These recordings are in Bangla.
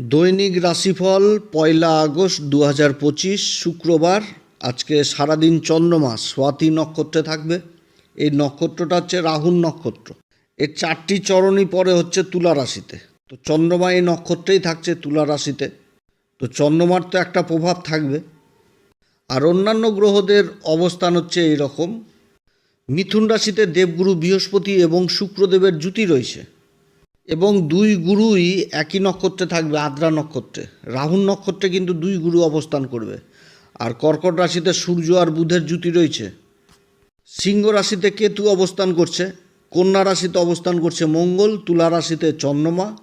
দৈনিক রাশিফল, পয়লা আগস্ট দু হাজার পঁচিশ, শুক্রবার। আজকে সারাদিন চন্দ্রমা স্বাতি নক্ষত্রে থাকবে। এই নক্ষত্রটা হচ্ছে রাহুল নক্ষত্র। এর চারটি চরণই পরে হচ্ছে তুলা রাশিতে। তো চন্দ্রমা এই নক্ষত্রেই থাকছে তুলা রাশিতে। তো চন্দ্রমার তো একটা প্রভাব থাকবে। আর অন্যান্য গ্রহদের অবস্থান হচ্ছে এই রকম মিথুন রাশিতে দেবগুরু, বৃহস্পতি এবং শুক্রদেবের জুতি রয়েছে। এবং দুই গুরুই একই নক্ষত্রে থাকবে, আদ্রা নক্ষত্রে। রাহুল নক্ষত্রে কিন্তু দুই গুরু অবস্থান করবে। আর কর্কট রাশিতে সূর্য আর বুধের জুতি রয়েছে। সিংহ রাশিতে কেতু অবস্থান করছে, কন্যা রাশিতে অবস্থান করছে মঙ্গল, তুলা রাশিতে চন্দ্রমা,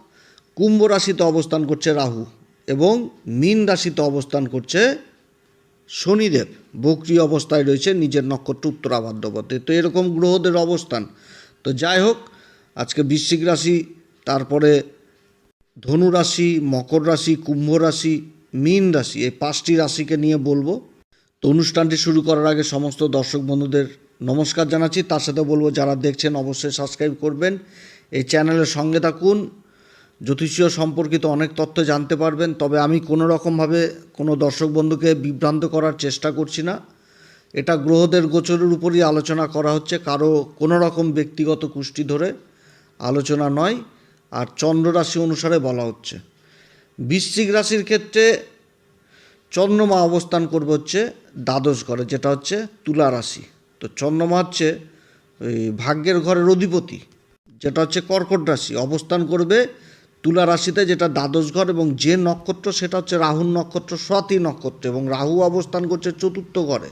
কুম্ভ রাশিতে অবস্থান করছে রাহু এবং মীন রাশিতে অবস্থান করছে শনিদেব। বক্রি অবস্থায় রয়েছে নিজের নক্ষত্র উত্তরা ভাদ্রপথে তো এরকম গ্রহদের অবস্থান। তো যাই হোক, আজকে বৃশ্চিক রাশি তারপরে ধনু রাশি, মকর রাশি, কুম্ভ রাশি, মীন রাশি, এই পাঁচটি রাশিকে নিয়ে বলব। তো অনুষ্ঠানটি শুরু করার আগে সমস্ত দর্শক বন্ধুদের নমস্কার জানাচ্ছি। তার সাথে বলব, যারা দেখছেন অবশ্যই সাবস্ক্রাইব করবেন। এই চ্যানেলের সঙ্গে থাকুন। জ্যোতিষীয় সম্পর্কিত অনেক তথ্য জানতে পারবেন, তবে আমি কোনো রকমভাবে কোনো দর্শক বন্ধুকে বিভ্রান্ত করার চেষ্টা করছি না। এটা গ্রহদের গোচরের উপরই আলোচনা করা হচ্ছে, কারও কোনো রকম ব্যক্তিগত কুষ্টি ধরে আলোচনা নয়। আর চন্দ্র রাশি অনুসারে বলা হচ্ছে। বৃশ্চিক রাশির ক্ষেত্রে চন্দ্রমা অবস্থান করবে হচ্ছে দ্বাদশ ঘরে, যেটা হচ্ছে তুলা রাশি। তো চন্দ্রমা হচ্ছে ওই ভাগ্যের ঘরের অধিপতি, যেটা হচ্ছে কর্কট রাশি। অবস্থান করবে তুলা রাশিতে, যেটা দ্বাদশ ঘর এবং যে নক্ষত্র, সেটা হচ্ছে রাহুর নক্ষত্র, স্বাতি নক্ষত্র এবং রাহু অবস্থান করছে চতুর্থ ঘরে।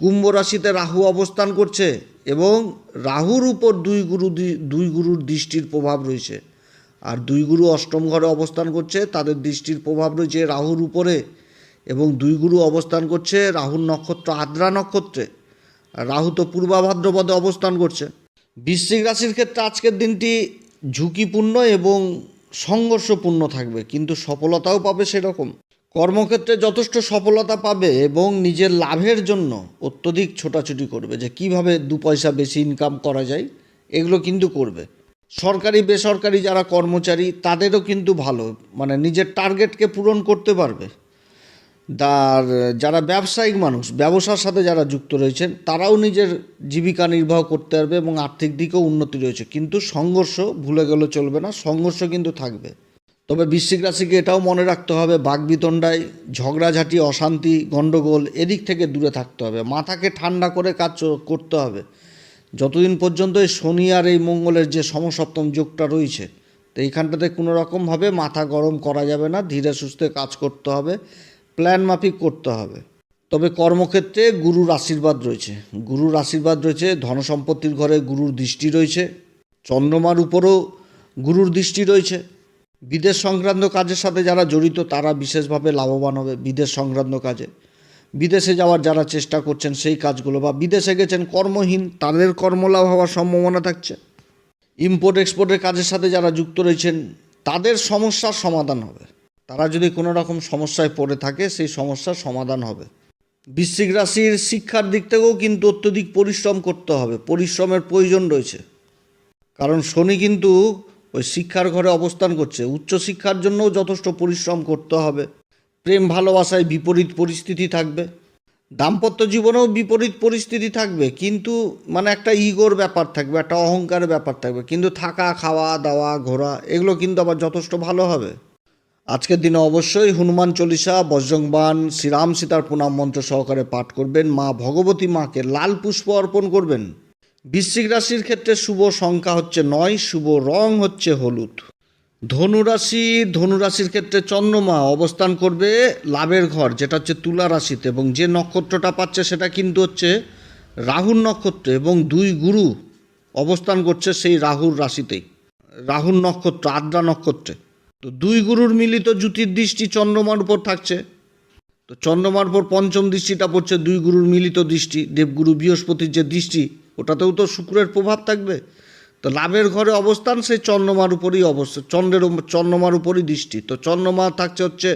কুম্ভ রাশিতে রাহু অবস্থান করছে এবং রাহুর উপর দুই গুরু দুই গুরুর দৃষ্টির প্রভাব রয়েছে। আর দুই গুরু অষ্টম ঘরে অবস্থান করছে, তাদের দৃষ্টির প্রভাব রয়েছে রাহুর উপরে এবং দুই গুরু অবস্থান করছে রাহুর নক্ষত্র আদ্রা নক্ষত্রে। রাহু তো পূর্বা ভাদ্রপদে অবস্থান করছে। বৃশ্চিক রাশির ক্ষেত্রে আজকের দিনটি ঝুঁকিপূর্ণ এবং সংঘর্ষপূর্ণ থাকবে, কিন্তু সফলতাও পাবে সেরকম। কর্মক্ষেত্রে যথেষ্ট সফলতা পাবে এবং নিজের লাভের জন্য অত্যধিক ছোটাছুটি করবে যে কীভাবে দু পয়সা বেশি ইনকাম করা যায়, এগুলো কিন্তু করবে। সরকারি, বেসরকারি যারা কর্মচারী, তাদেরও কিন্তু ভালো। মানে নিজের টার্গেটকে পূরণ করতে পারবে। আর যারা ব্যবসায়িক মানুষ, ব্যবসার সাথে যারা যুক্ত রয়েছেন, তারাও নিজের জীবিকা নির্বাহ করতে পারবে এবং আর্থিক দিকেও উন্নতি রয়েছে। কিন্তু সংঘর্ষ ভুলে গেলে চলবে না, সংঘর্ষ কিন্তু থাকবে। তবে বৃশ্চিক রাশিকে এটাও মনে রাখতে হবে বাগবিতণ্ডায় ঝগড়াঝাটি, অশান্তি, গণ্ডগোল এদিক থেকে দূরে থাকতে হবে। মাথাকে ঠান্ডা করে কাজ করতে হবে। যতদিন পর্যন্ত এই শনি আর এই মঙ্গলের যে সমসপ্তম যোগটা রয়েছে, তো এইখানটাতে কোনো রকমভাবে মাথা গরম করা যাবে না, ধীরে সুস্থে কাজ করতে হবে, প্ল্যান মাফিক করতে হবে। তবে কর্মক্ষেত্রে গুরুর আশীর্বাদ রয়েছে। গুরুর আশীর্বাদ রয়েছে, ধনসম্পত্তির ঘরে গুরুর দৃষ্টি রয়েছে, চন্দ্রমার উপরও গুরুর দৃষ্টি রয়েছে। বিদেশ সংক্রান্ত কাজের সাথে যারা জড়িত, তারা বিশেষভাবে লাভবান হবে বিদেশ সংক্রান্ত কাজে। বিদেশে যাওয়ার যারা চেষ্টা করছেন সেই কাজগুলো বা বিদেশে গেছেন কর্মহীন, তাদের কর্মলাভ হওয়ার সম্ভাবনা থাকছে। ইম্পোর্ট, এক্সপোর্টের কাজের সাথে যারা যুক্ত রয়েছেন, তাদের সমস্যার সমাধান হবে। তারা যদি কোনো রকম সমস্যায় পড়ে থাকে, সেই সমস্যার সমাধান হবে। বৃশ্চিক রাশির শিক্ষার দিক থেকেও কিন্তু অত্যধিক পরিশ্রম করতে হবে। পরিশ্রমের প্রয়োজন রয়েছে। কারণ শনি কিন্তু ওই শিক্ষার ঘরে অবস্থান করছে। উচ্চশিক্ষার জন্যও যথেষ্ট পরিশ্রম করতে হবে। প্রেম, ভালোবাসায় বিপরীত পরিস্থিতি থাকবে। দাম্পত্য জীবনেও বিপরীত পরিস্থিতি থাকবে। কিন্তু মানে একটা ইগোর ব্যাপার থাকবে, একটা অহংকারের ব্যাপার থাকবে। কিন্তু থাকা, খাওয়া, দাওয়া, ঘোরা, এগুলো কিন্তু আবার যথেষ্ট ভালো হবে। আজকের দিনে অবশ্যই হনুমান চল্লিশা বজ্রংবান শ্রীরাম সীতার প্রণাম মন্ত্র সহকারে পাঠ করবেন। মা ভগবতী মাকে লাল পুষ্প অর্পণ করবেন। বৃশ্চিক রাশির ক্ষেত্রে শুভ সংখ্যা হচ্ছে নয়, শুভ রং হচ্ছে হলুদ। ধনুরাশি ধনুরাশির ক্ষেত্রে চন্দ্রমা অবস্থান করবে লাভের ঘর, যেটা হচ্ছে তুলা রাশিতে এবং যে নক্ষত্রটা পাচ্ছে সেটা কিন্তু হচ্ছে রাহুর নক্ষত্র এবং দুই গুরু অবস্থান করছে সেই রাহুর রাশিতেই, রাহুর নক্ষত্র, আদ্রা নক্ষত্রে। তো দুই গুরুর মিলিত জ্যোতির দৃষ্টি চন্দ্রমার উপর থাকছে। তো চন্দ্রমার উপর পঞ্চম দৃষ্টিটা পড়ছে দুই গুরুর মিলিত দৃষ্টি, দেবগুরু বৃহস্পতির যে দৃষ্টি ওটাতেও তো শুক্রের প্রভাব থাকবে। তো লাভের ঘরে অবস্থান সেই চন্দ্রমার উপরই অবস্থান চন্দ্রের চন্দ্রমার উপরই দৃষ্টি। তো চন্দ্রমা থাকছে হচ্ছে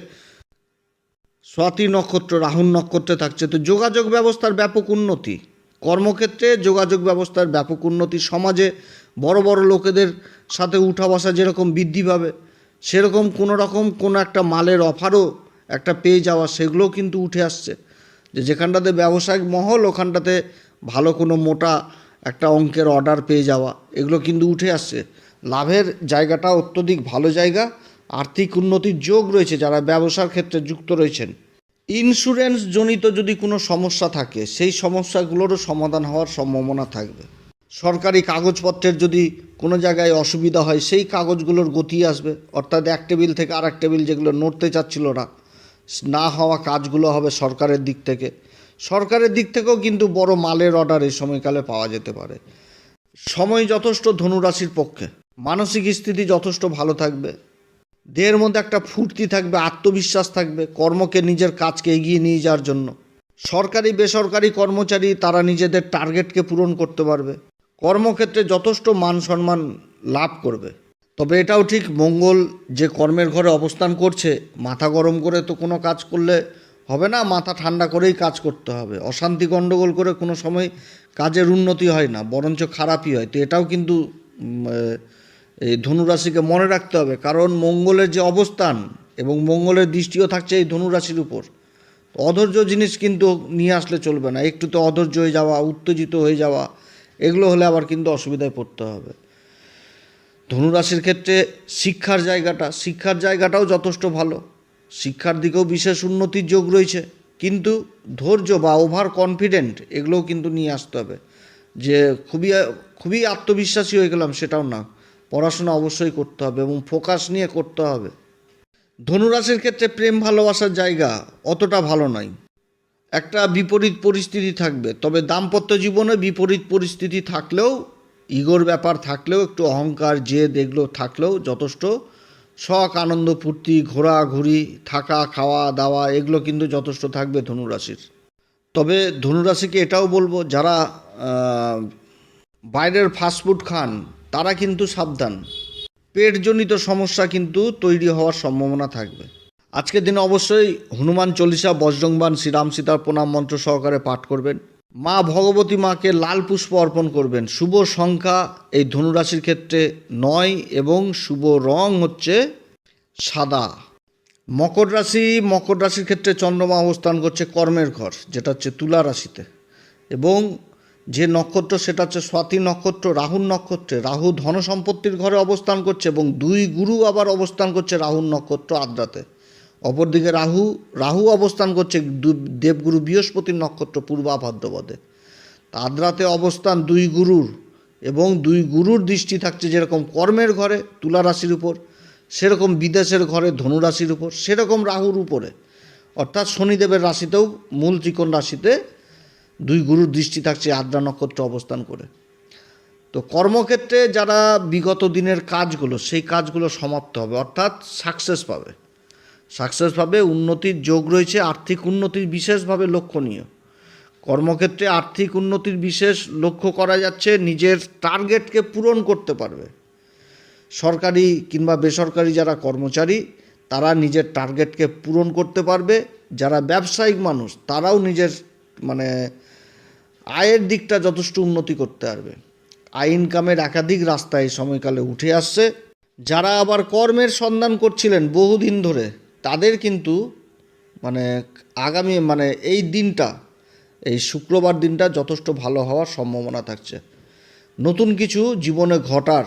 স্বাতি নক্ষত্র, রাহুল নক্ষত্রে থাকছে। তো যোগাযোগ ব্যবস্থার ব্যাপক উন্নতি, কর্মক্ষেত্রে যোগাযোগ ব্যবস্থার ব্যাপক উন্নতি, সমাজে বড় বড় লোকেদের সাথে উঠা বসা যেরকম বৃদ্ধি পাবে, সেরকম কোনো রকম কোনো একটা মালের অফারও একটা পেয়ে যাওয়া, সেগুলোও কিন্তু উঠে আসছে। যে যেখানটাতে ব্যবসায়িক মহল, ওখানটাতে ভালো কোনো মোটা একটা অঙ্কের অর্ডার পেয়ে যাওয়া, এগুলো কিন্তু উঠে আসছে। লাভের জায়গাটা অত্যধিক ভালো জায়গা, আর্থিক উন্নতির যোগ রয়েছে যারা ব্যবসার ক্ষেত্রে যুক্ত রয়েছেন। ইন্স্যুরেন্স জনিত যদি কোনো সমস্যা থাকে, সেই সমস্যাগুলোরও সমাধান হওয়ার সম্ভাবনা থাকবে। সরকারি কাগজপত্রের যদি কোনো জায়গায় অসুবিধা হয়, সেই কাগজগুলোর গতি আসবে। অর্থাৎ এক টেবিল থেকে আর এক টেবিল যেগুলো নড়তে চাচ্ছিল না না হওয়া কাজগুলো হবে সরকারের দিক থেকে। সরকারের দিক থেকেও কিন্তু বড় মালের অর্ডার এই সময়কালে পাওয়া যেতে পারে। সময় যথেষ্ট ধনুরাশির পক্ষে। মানসিক স্থিতি যথেষ্ট ভালো থাকবে। দেহের মধ্যে একটা ফুর্তি থাকবে, আত্মবিশ্বাস থাকবে, কর্মকে, নিজের কাজকে এগিয়ে নিয়ে যাওয়ার জন্য। সরকারি, বেসরকারি কর্মচারী, তারা নিজেদের টার্গেটকে পূরণ করতে পারবে। কর্মক্ষেত্রে যথেষ্ট মান সম্মান লাভ করবে। তবে এটাও ঠিক, মঙ্গল যে কর্মের ঘরে অবস্থান করছে, মাথা গরম করে তো কোনো কাজ করলে হবে না, মাথা ঠান্ডা করেই কাজ করতে হবে। অশান্তি গণ্ডগোল করে কোনো সময় কাজের উন্নতি হয় না, বরঞ্চ খারাপই হয়। তো এটাও কিন্তু এই ধনুরাশিকে মনে রাখতে হবে, কারণ মঙ্গলের যে অবস্থান এবং মঙ্গলের দৃষ্টিও থাকছে এই ধনুরাশির উপর। অধৈর্য জিনিস কিন্তু নিয়ে আসলে চলবে না, একটু তো অধৈর্য হয়ে যাওয়া, উত্তেজিত হয়ে যাওয়া, এগুলো হলে আবার কিন্তু অসুবিধায় পড়তে হবে। ধনুরাশির ক্ষেত্রে শিক্ষার জায়গাটা, শিক্ষার জায়গাটাও যথেষ্ট ভালো। শিক্ষার দিকেও বিশেষ উন্নতির যোগ রয়েছে। কিন্তু ধৈর্য বা ওভার কনফিডেন্ট এগুলোও কিন্তু নিয়ে আসতে হবে। যে খুবই খুবই আত্মবিশ্বাসী হয়ে গেলাম সেটাও না। পড়াশোনা অবশ্যই করতে হবে এবং ফোকাস নিয়ে করতে হবে। ধনুরাশির ক্ষেত্রে প্রেম ভালোবাসার জায়গা অতটা ভালো নয়। একটা বিপরীত পরিস্থিতি থাকবে। তবে দাম্পত্য জীবনে বিপরীত পরিস্থিতি থাকলেও, ইগোর ব্যাপার থাকলেও, একটু অহংকার, জেদ এগুলো থাকলেও যথেষ্ট শখ, আনন্দ, ফুর্তি, ঘোরাঘুরি, থাকা, খাওয়া, দাওয়া, এগুলো কিন্তু যথেষ্ট থাকবে ধনুরাশির। তবে ধনুরাশিকে এটাও বলব, যারা বাইরের ফাস্টফুড খান, তারা কিন্তু সাবধান। পেটজনিত সমস্যা কিন্তু তৈরি হওয়ার সম্ভাবনা থাকবে। আজকের দিনে অবশ্যই হনুমান চল্লিশা বজ্রংবান শ্রীরাম সীতার প্রণাম মন্ত্র সহকারে পাঠ করবেন। মা ভগবতী মাকে লাল পুষ্প অর্পণ করবেন। শুভ সংখ্যা এই ধনুরাশির ক্ষেত্রে নয় এবং শুভ রং হচ্ছে সাদা। মকর রাশি, মকর রাশির ক্ষেত্রে চন্দ্রমা অবস্থান করছে কর্মের ঘর, যেটা হচ্ছে তুলা রাশিতে। এবং যে নক্ষত্র, সেটা হচ্ছে স্বাতি নক্ষত্র, রাহুর নক্ষত্রে। রাহু ধন সম্পত্তির ঘরে অবস্থান করছে এবং দুই গুরু আবার অবস্থান করছে রাহুর নক্ষত্র আদ্রাতে। অপরদিকে রাহু রাহু অবস্থান করছে দেবগুরু বৃহস্পতির নক্ষত্র পূর্বা ভাদ্রপদে। আদ্রাতে অবস্থান দুই গুরুর এবং দুই গুরুর দৃষ্টি থাকছে যেরকম কর্মের ঘরে তুলা রাশির উপর, সেরকম বিদেশের ঘরে ধনুরাশির উপর, সেরকম রাহুর উপরে। অর্থাৎ শনিদেবের রাশিতেও মূল ত্রিকোণ রাশিতে দুই গুরুর দৃষ্টি থাকছে আদ্রা নক্ষত্র অবস্থান করে। তো কর্মক্ষেত্রে যারা বিগত দিনের কাজগুলো, সেই কাজগুলো সমাপ্ত হবে, অর্থাৎ সাকসেস পাবে। সাকসেস পাবে উন্নতির যোগ রয়েছে, আর্থিক উন্নতির বিশেষভাবে লক্ষণীয়। কর্মক্ষেত্রে আর্থিক উন্নতির বিশেষ লক্ষ্য করা যাচ্ছে, নিজের টার্গেটকে পূরণ করতে পারবে। সরকারি কিংবা বেসরকারি যারা কর্মচারী, তারা নিজের টার্গেটকে পূরণ করতে পারবে। যারা ব্যবসায়িক মানুষ, তারাও নিজের মানে আয়ের দিকটা যথেষ্ট উন্নতি করতে পারবে। আয় ইনকামের একাধিক রাস্তা এই সময়কালে উঠে আসছে। যারা আবার কর্মের সন্ধান করছিলেন বহুদিন ধরে তাদের কিন্তু মানে আগামী মানে এই দিনটা, এই শুক্রবার দিনটা যথেষ্ট ভালো হওয়ার সম্ভাবনা থাকছে। নতুন কিছু জীবনে ঘটার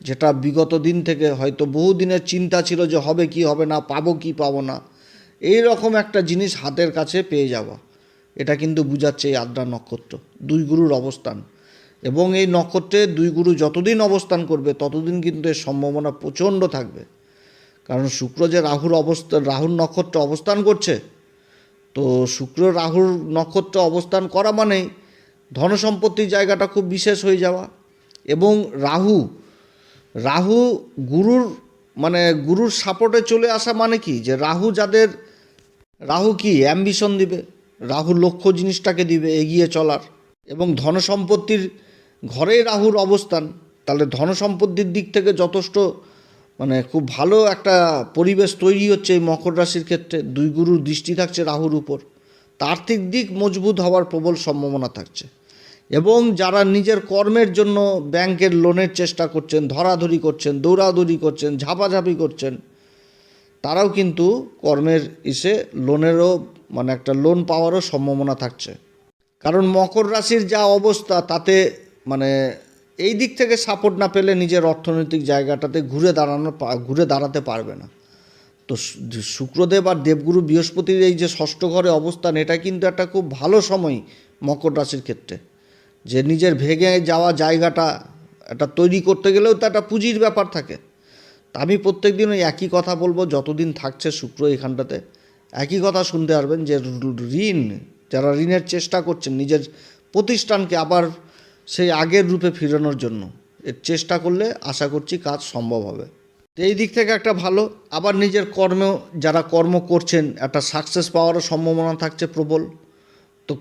যেটা বিগত দিন থেকে হয়তো বহু দিনের চিন্তা ছিল যে হবে কি হবে না, পাবো কি পাবো না, এই রকম একটা জিনিস হাতের কাছে পেয়ে যাওয়া। এটা কিন্তু বুঝাচ্ছে এই আদ্রা নক্ষত্র, দুই গুরুর অবস্থান। এবং এই নক্ষত্রে দুই গুরু যতদিন অবস্থান করবে, ততদিন কিন্তু এর সম্ভাবনা প্রচণ্ড থাকবে। কারণ শুক্র যে রাহুর অবস্থা, রাহুর নক্ষত্র অবস্থান করছে, তো শুক্র রাহুর নক্ষত্র অবস্থান করা মানেই ধনসম্পত্তির জায়গাটা খুব বিশেষ হয়ে যাওয়া এবং রাহু রাহু গুরুর মানে গুরুর সাপোর্টে চলে আসা মানে কি? যে রাহু যাদের, রাহু কি? অ্যাম্বিশন দিবে, রাহু লক্ষ্য জিনিসটাকে দিবে, এগিয়ে চলার এবং ধনসম্পত্তির ঘরেই রাহুর অবস্থান, তাহলে ধনসম্পত্তির দিক থেকে যথেষ্ট মানে খুব ভালো একটা পরিবেশ তৈরি হচ্ছে এই মকর রাশির ক্ষেত্রে। দুই গুরুর দৃষ্টি থাকছে রাহুর উপর। আর্থিক দিক মজবুত হওয়ার প্রবল সম্ভাবনা থাকছে। এবং যারা নিজের কর্মের জন্য ব্যাংকের লোনের চেষ্টা করছেন, ধরাধরি করছেন, দৌড়াদৌড়ি করছেন, ঝাপাঝাপি করছেন, তারাও কিন্তু কর্মের ইসে লোনেরও মানে একটা লোন পাওয়ারও সম্ভাবনা থাকছে। কারণ মকর রাশির যা অবস্থা, তাতে মানে এই দিক থেকে সাপোর্ট না পেলে নিজের অর্থনৈতিক জায়গাটাতে ঘুরে দাঁড়ানো ঘুরে দাঁড়াতে পারবে না। তো শুক্রদেব আর দেবগুরু বৃহস্পতির এই যে ষষ্ঠ ঘরে অবস্থান, এটা কিন্তু একটা খুব ভালো সময় মকর রাশির ক্ষেত্রে। যে নিজের ভেঙে যাওয়া জায়গাটা এটা তৈরি করতে গেলেও তো একটা পুঁজির ব্যাপার থাকে। তা আমি প্রত্যেক দিন ওই একই কথা বলব, যতদিন থাকছে শুক্র এখানটাতে, একই কথা শুনতে পারবেন যে ঋণ, যারা ঋণের চেষ্টা করছেন, নিজের প্রতিষ্ঠানকে আবার সেই আগের রূপে ফিরানোর জন্য। এর চেষ্টা করলে আশা করছি কাজ সম্ভব হবে। তো এই দিক থেকে একটা ভালো, আবার নিজের কর্ম যারা কর্ম করছেন, একটা সাকসেস পাওয়ারও সম্ভাবনা থাকছে প্রবল। তো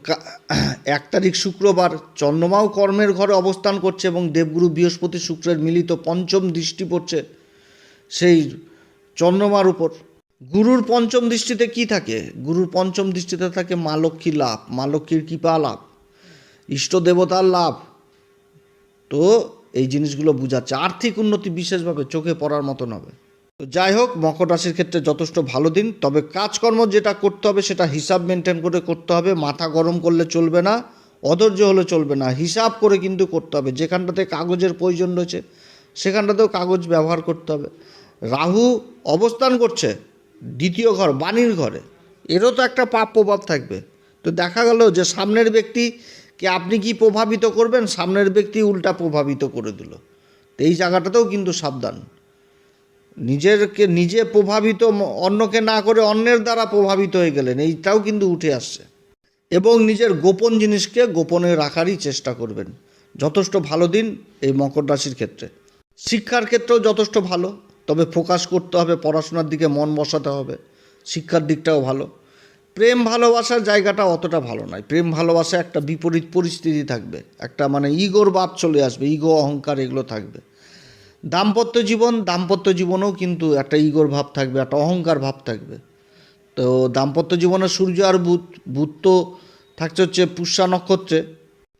এক তারিখ শুক্রবার চন্দ্রমাও কর্মের ঘরে অবস্থান করছে এবং দেবগুরু বৃহস্পতি শুক্রের মিলিত পঞ্চম দৃষ্টি পড়ছে সেই চন্দ্রমার উপর। গুরুর পঞ্চম দৃষ্টিতে কি থাকে? গুরুর পঞ্চম দৃষ্টিতে থাকে মা লক্ষ্মীর লাভ, মা লক্ষ্মীর কৃপা লাভ, ইষ্ট দেবতার লাভ তো এই জিনিসগুলো বোঝাচ্ছে। আর্থিক উন্নতি বিশেষভাবে চোখে পড়ার মতন হবে। তো যাই হোক, মকর রাশির ক্ষেত্রে যথেষ্ট ভালো দিন, তবে কাজকর্ম যেটা করতে হবে সেটা হিসাব মেনটেন করে করতে হবে, মাথা গরম করলে চলবে না, অধৈর্য হলে চলবে না, হিসাব করে কিন্তু করতে হবে। যেখানটাতে কাগজের প্রয়োজন রয়েছে, সেখানটাতেও কাগজ ব্যবহার করতে হবে। রাহু অবস্থান করছে দ্বিতীয় ঘর, বাণীর ঘরে। এরও তো একটা পাপ প্রভাব থাকবে। তো দেখা গেল যে সামনের ব্যক্তিকে আপনি কি প্রভাবিত করবেন? সামনের ব্যক্তি উল্টা প্রভাবিত করে দিল। তো এই জায়গাটাতেও কিন্তু সাবধান। নিজেরকে নিজে প্রভাবিত, অন্যকে না করে অন্যের দ্বারা প্রভাবিত হয়ে গেলেন, এইটাও কিন্তু উঠে আসছে। এবং নিজের গোপন জিনিসকে গোপনে রাখারই চেষ্টা করবেন। যথেষ্ট ভালো দিন এই মকর রাশির ক্ষেত্রে। শিক্ষার ক্ষেত্রেও যথেষ্ট ভালো, তবে ফোকাস করতে হবে, পড়াশোনার দিকে মন বসাতে হবে। শিক্ষার দিকটাও ভালো। প্রেম ভালোবাসার জায়গাটা অতটা ভালো নয়। প্রেম ভালোবাসা একটা বিপরীত পরিস্থিতি থাকবে। একটা মানে ইগোর বাপ চলে আসবে, ইগো, অহংকার এগুলো থাকবে। দাম্পত্য জীবন, দাম্পত্য জীবনেও কিন্তু একটা ইগোর ভাব থাকবে, একটা অহংকার ভাব থাকবে। তো দাম্পত্য জীবনে সূর্য আর বুধ বুধ তো থাকছে হচ্ছে পুষ্যা নক্ষত্রে।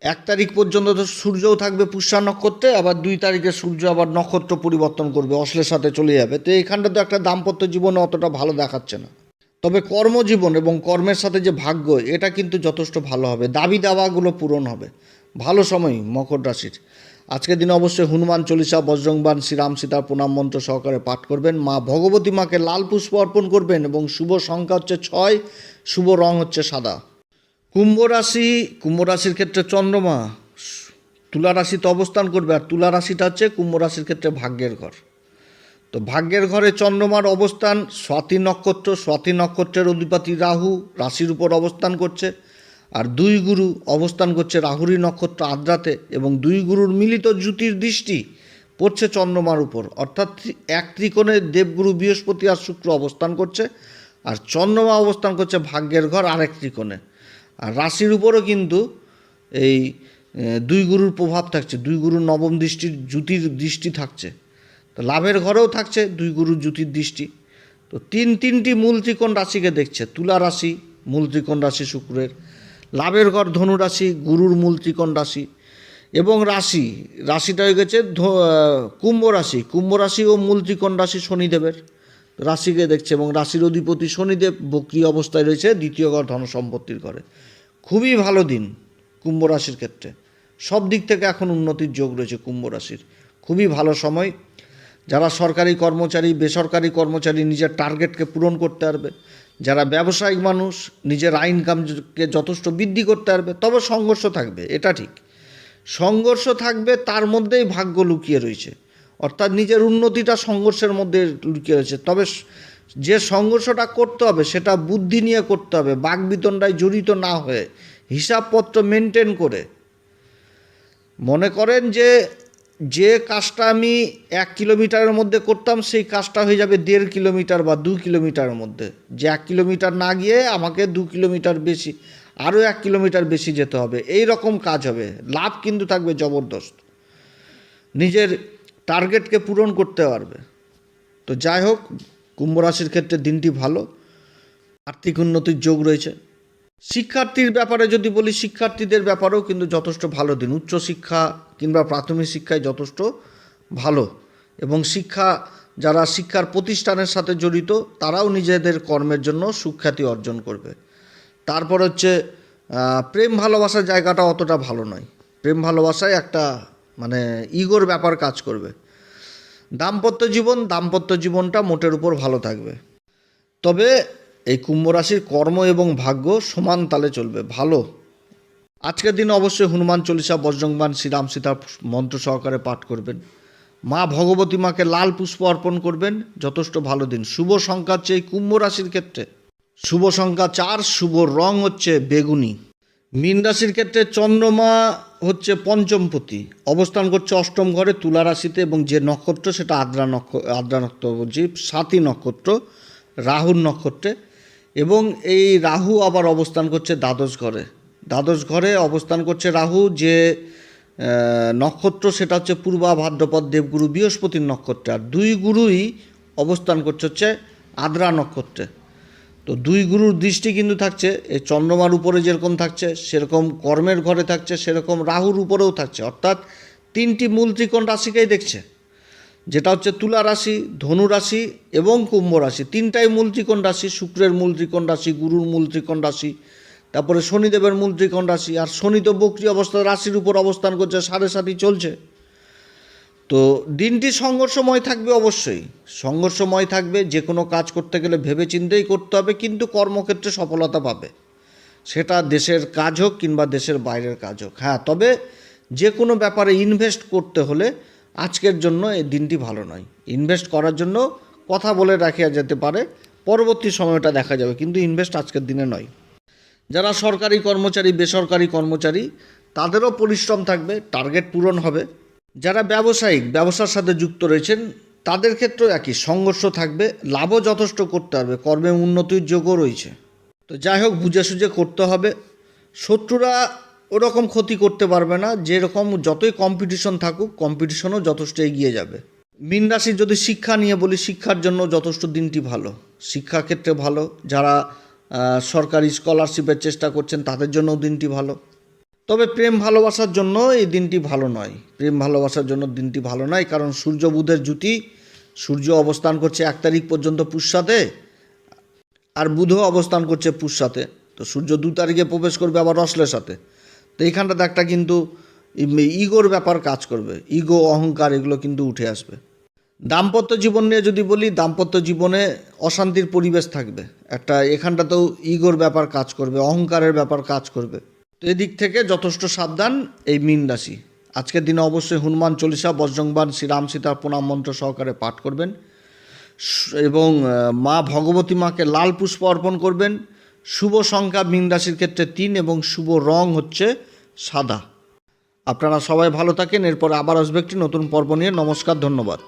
এক তারিখ পর্যন্ত তো সূর্যও থাকবে পুষ্যা নক্ষত্রে, আবার দুই তারিখে সূর্য আবার নক্ষত্র পরিবর্তন করবে অশ্লের সাথে চলে যাবে। তো এখানটা তো একটা দাম্পত্য জীবনে অতটা ভালো দেখাচ্ছে না। তবে কর্মজীবন এবং কর্মের সাথে যে ভাগ্য, এটা কিন্তু যথেষ্ট ভালো হবে। দাবি দাওয়াগুলো পূরণ হবে। ভালো সময় মকর রাশির। আজকের দিনে অবশ্যই হনুমান চল্লিশা বজরংবান শ্রীরাম সীতার প্রণাম মন্ত্র সহকারে পাঠ করবেন। মা ভগবতী মাকে লাল পুষ্প অর্পণ করবেন এবং শুভ সংখ্যা হচ্ছে ছয়, শুভ রং হচ্ছে সাদা। কুম্ভ রাশি, কুম্ভ রাশির ক্ষেত্রে চন্দ্রমা। তুলা রাশিতে অবস্থান করবে আর তুলা রাশিটা হচ্ছে কুম্ভ রাশির ক্ষেত্রে ভাগ্যের ঘর। তো ভাগ্যের ঘরে চন্দ্রমার অবস্থান, স্বাতি নক্ষত্র, স্বাতি নক্ষত্রের অধিপতি রাহু, রাশির উপর অবস্থান করছে, আর দুই গুরু অবস্থান করছে রাহুরই নক্ষত্র আদ্রাতে, এবং দুই গুরুর মিলিত জ্যোতির দৃষ্টি পড়ছে চন্দ্রমার উপর। অর্থাৎ এক ত্রিকোণে দেবগুরু বৃহস্পতি আর শুক্র অবস্থান করছে, আর চন্দ্রমা অবস্থান করছে ভাগ্যের ঘর আরেক ত্রিকোণে। আর রাশির উপরও কিন্তু এই দুই গুরুর প্রভাব থাকছে, দুই গুরুর নবম দৃষ্টির জ্যোতির দৃষ্টি থাকছে। তো লাভের ঘরেও থাকছে দুই গুরুর জ্যোতির দৃষ্টি। তো তিন তিনটি মূল ত্রিকোণ রাশিকে দেখছে, তুলা রাশি, মূল ত্রিকোণ রাশি শুক্রের। লাভের ঘর ধনু রাশি, গুরুর মূল ত্রিকোণ রাশি এবং রাশি, রাশিটা হয়ে গেছে কুম্ভ রাশি। কুম্ভ রাশি ও মূল ত্রিকোণ রাশি শনিদেবের। রাশিকে দেখছে এবং রাশির অধিপতি শনিদেব বক্রি অবস্থায় রয়েছে দ্বিতীয় ঘর ধন সম্পত্তির ঘরে। খুবই ভালো দিন কুম্ভ রাশির ক্ষেত্রে। সব দিক থেকে এখন উন্নতির যোগ রয়েছে কুম্ভ রাশির। খুবই ভালো সময় যারা সরকারি কর্মচারী, বেসরকারি কর্মচারী নিজের টার্গেটকে পূরণ করতে পারবে। যারা ব্যবসায়িক মানুষ, নিজের ইনকামকে যথেষ্ট বৃদ্ধি করতে পারবে, তবে সংঘর্ষ থাকবে, এটা ঠিক। সংঘর্ষ থাকবে, তার মধ্যেই ভাগ্য লুকিয়ে রয়েছে। অর্থাৎ নিজের উন্নতিটা সংঘর্ষের মধ্যে লুকিয়ে রয়েছে। তবে যে সংঘর্ষটা করতে হবে, সেটা বুদ্ধি নিয়ে করতে হবে বাগবিতণ্ডায় জড়িত না হয়ে, হিসাবপত্র মেনটেন করে। মনে করেন যে যে কাজটা আমি এক কিলোমিটারের মধ্যে করতাম, সেই কাজটা হয়ে যাবে দেড় কিলোমিটার বা দু কিলোমিটারের মধ্যে। যে এক কিলোমিটার না গিয়ে আমাকে দু কিলোমিটার বেশি, আরও এক কিলোমিটার বেশি যেতে হবে। এই রকম কাজ হবে। লাভ কিন্তু থাকবে জবরদস্ত। নিজের টার্গেটকে পূরণ করতে পারবে। তো যাই হোক, কুম্ভ রাশির ক্ষেত্রে দিনটি ভালো। আর্থিক উন্নতির যোগ রয়েছে। শিক্ষার্থীর ব্যাপারে যদি বলি, শিক্ষার্থীদের ব্যাপারেও কিন্তু যথেষ্ট ভালো দিন। উচ্চশিক্ষা কিংবা প্রাথমিক শিক্ষায় যথেষ্ট ভালো। এবং শিক্ষা, যারা শিক্ষার প্রতিষ্ঠানের সাথে জড়িত, তারাও নিজেদের কর্মের জন্য সুখ্যাতি অর্জন করবে। তারপর হচ্ছে প্রেম ভালোবাসার জায়গাটা অতটা ভালো নয়। প্রেম ভালোবাসায় একটা মানে ইগোর ব্যাপার কাজ করবে। দাম্পত্য জীবন, দাম্পত্য জীবনটা মোটের উপর ভালো থাকবে। তবে এই কুম্ভ রাশির কর্ম এবং ভাগ্য সমান তালে চলবে। ভালো। আজকের দিনে অবশ্যই হনুমান চল্লিশা বজ্রংবান শ্রীরাম সীতা মন্ত্র সহকারে পাঠ করবেন। মা ভগবতী মাকে লাল পুষ্প অর্পণ করবেন। যথেষ্ট ভালো দিন। শুভ সংখ্যা হচ্ছে এই কুম্ভ রাশির ক্ষেত্রে। শুভ সংখ্যা চার, শুভ রং হচ্ছে বেগুনি। মীন রাশির ক্ষেত্রে চন্দ্রমা হচ্ছে পঞ্চমপতি। অবস্থান করছে অষ্টম ঘরে তুলা রাশিতে এবং যে নক্ষত্র সেটা আদ্রা নক্ষ আদ্রা নক্ষত্র বলছি সাতী নক্ষত্র, রাহুর নক্ষত্রে। এবং এই রাহু আবার অবস্থান করছে দ্বাদশ ঘরে। দ্বাদশ ঘরে অবস্থান করছে রাহু যে নক্ষত্র সেটা হচ্ছে পূর্বা ভাদ্রপদ দেবগুরু বৃহস্পতির নক্ষত্রে। আর দুই গুরুই অবস্থান করছে হচ্ছে আদ্রা নক্ষত্রে। তো দুই গুরুর দৃষ্টি কিন্তু থাকছে এই চন্দ্রমার উপরে যেরকম থাকছে, সেরকম কর্মের ঘরে থাকছে, সেরকম রাহুর উপরেও থাকছে। অর্থাৎ তিনটি মূল ত্রিকোণ রাশিকেই দেখছে। যেটা হচ্ছে তুলা রাশি, ধনু রাশি এবং কুম্ভ রাশি। তিনটাই মূল ত্রিকোণ রাশি, শুক্রের মূল ত্রিকোণ রাশি, গুরুর মূল ত্রিকোণ রাশি, তারপরে শনিদেবের মূল ত্রিকোণ রাশি, আর শনি তো বক্রি অবস্থা, রাশির উপর অবস্থান করছে, সাড়ে সাতই চলছে। তো দিনটি সংঘর্ষময় থাকবে অবশ্যই। সংঘর্ষময় থাকবে, যে কোনো কাজ করতে গেলে ভেবে চিন্তেই করতে হবে, কিন্তু কর্মক্ষেত্রে সফলতা পাবে। সেটা দেশের কাজ হোক কিংবা দেশের বাইরের কাজ হোক। হ্যাঁ তবে যে কোনো ব্যাপারে ইনভেস্ট করতে হলে আজকের জন্য এই দিনটি ভালো নয়। ইনভেস্ট করার জন্য কথা বলে রাখিয়া যেতে পারে, পরবর্তী সময়টা দেখা যাবে, কিন্তু ইনভেস্ট আজকের দিনে নয়। যারা সরকারি কর্মচারী, বেসরকারি কর্মচারী, তাদেরও পরিশ্রম থাকবে টার্গেট পূরণ হবে। যারা ব্যবসায়িক, ব্যবসার সাথে যুক্ত রয়েছেন, তাদের ক্ষেত্রেও একই, সংঘর্ষ থাকবে, লাভও যথেষ্ট করতে হবে কর্মে উন্নতির যোগও রয়েছে। তো যাই হোক, বুঝে সুঝে করতে হবে। শত্রুরা ওরকম ক্ষতি করতে পারবে না, যেরকম যতই কম্পিটিশন থাকুক কম্পিটিশনও যথেষ্ট এগিয়ে যাবে। মীন রাশির যদি শিক্ষা নিয়ে বলি, শিক্ষার জন্য যথেষ্ট দিনটি ভালো। শিক্ষাক্ষেত্রে ভালো, যারা সরকারি স্কলারশিপের চেষ্টা করছেন, তাদের জন্যও দিনটি ভালো। তবে প্রেম ভালোবাসার জন্য এই দিনটি ভালো নয়। প্রেম ভালোবাসার জন্য দিনটি ভালো নয়, কারণ সূর্য বুধের জুতি সূর্য অবস্থান করছে এক তারিখ পর্যন্ত পুষ্যাতে, আর বুধও অবস্থান করছে পুষ্যাতে। তো সূর্য দু তারিখে প্রবেশ করবে আবার সাথে তো এইখানটাতে একটা কিন্তু ইগোর ব্যাপার কাজ করবে। ইগো, অহংকার এগুলো কিন্তু উঠে আসবে। দাম্পত্য জীবন নিয়ে যদি বলি, দাম্পত্য জীবনে অশান্তির পরিবেশ থাকবে। একটা এখানটাতেও ইগোর ব্যাপার কাজ করবে, অহংকারের ব্যাপার কাজ করবে। তো এদিক থেকে যথেষ্ট সাবধান এই মীন রাশি। আজকের দিনে অবশ্যই হনুমান চল্লিশা বজ্রংবান শ্রীরাম সীতার প্রণাম মন্ত্র সহকারে পাঠ করবেন। এবং মা ভগবতী মাকে লাল পুষ্প অর্পণ করবেন। শুভ সংখ্যা মীন রাশির ক্ষেত্রে তিন এবং শুভ রং হচ্ছে সাদা। আপনারা সবাই ভালো থাকেন, এরপর আবার আসবে একটি নতুন পর্ব নিয়ে। নমস্কার, ধন্যবাদ।